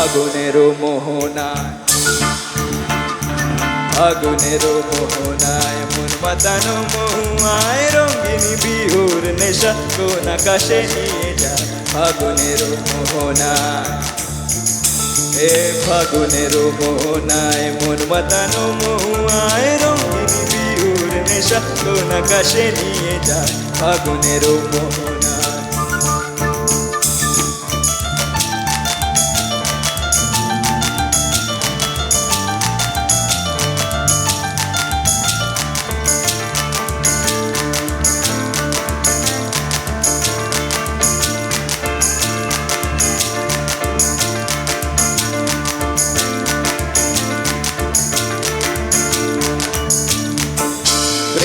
ফাগুনেরও মোহনায় ফাগুনেরও মোহনায় মন মাতানো মহুয়ায়, রঙিনী বিহুর নেশা কোন আকাশে নিয়ে যায়। ফাগুনেরও মোহনায়, এ ফাগুনেরও মোহনায় মন মাতানো মহুয়ায়, রঙিনী বিহুর নেশা কোন আকাশে নিয়ে যায়। ফাগুনেরও মোহনায়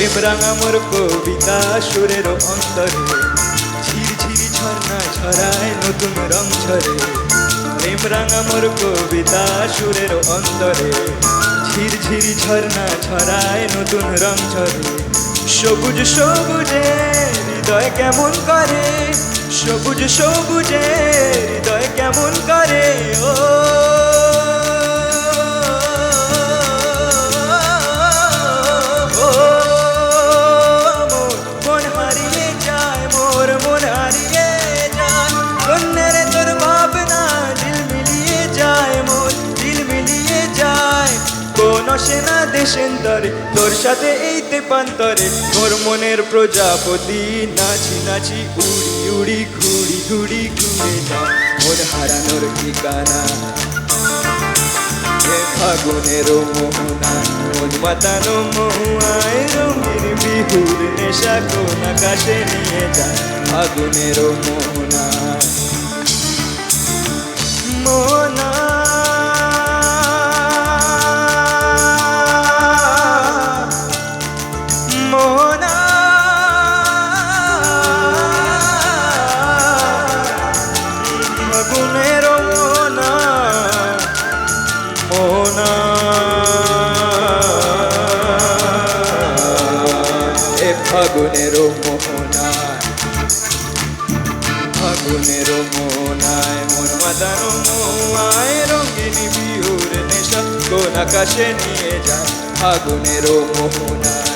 প্রেম রাঙা কবিতা সুরের অন্তরে। ঝিরঝিরি ঝর্ণা ছড়ায় নতুন রং ঝরে। প্রেম রাঙা কবিতা সুরের অন্তরে। ঝিরঝিরি ঝর্ণা ছড়ায় নতুন রং ঝরে। সবুজ সবুজে হৃদয় কেমন করে? সবুজ সবুজে হৃদয় কেমন করে? ও দেশেন্তরে তোর সাথে এই তেপান্তরে মোর মনের প্রজাপতি, নাচি নাচি, উড়ি উড়ি, ঘুড়ি ঘুড়ি, ঘুরে যায় মোর হারানোর ঠিকানা। ফাগুনের মোহনা মন মাতানো মহুয়ায় রঙের বিহুর নেশা কোন আকাশে নিয়ে যায় ফাগুনের মোহনা। মোহনা ফাগুনের মোহনা মোহনা এ ফাগুনের মোহনায় ফাগুনের মোহনায় মন মাতানো মোহায় রঙিনী বিহুর নেশা কোন আকাশে নিয়ে যায় ফাগুনের মোহনায়।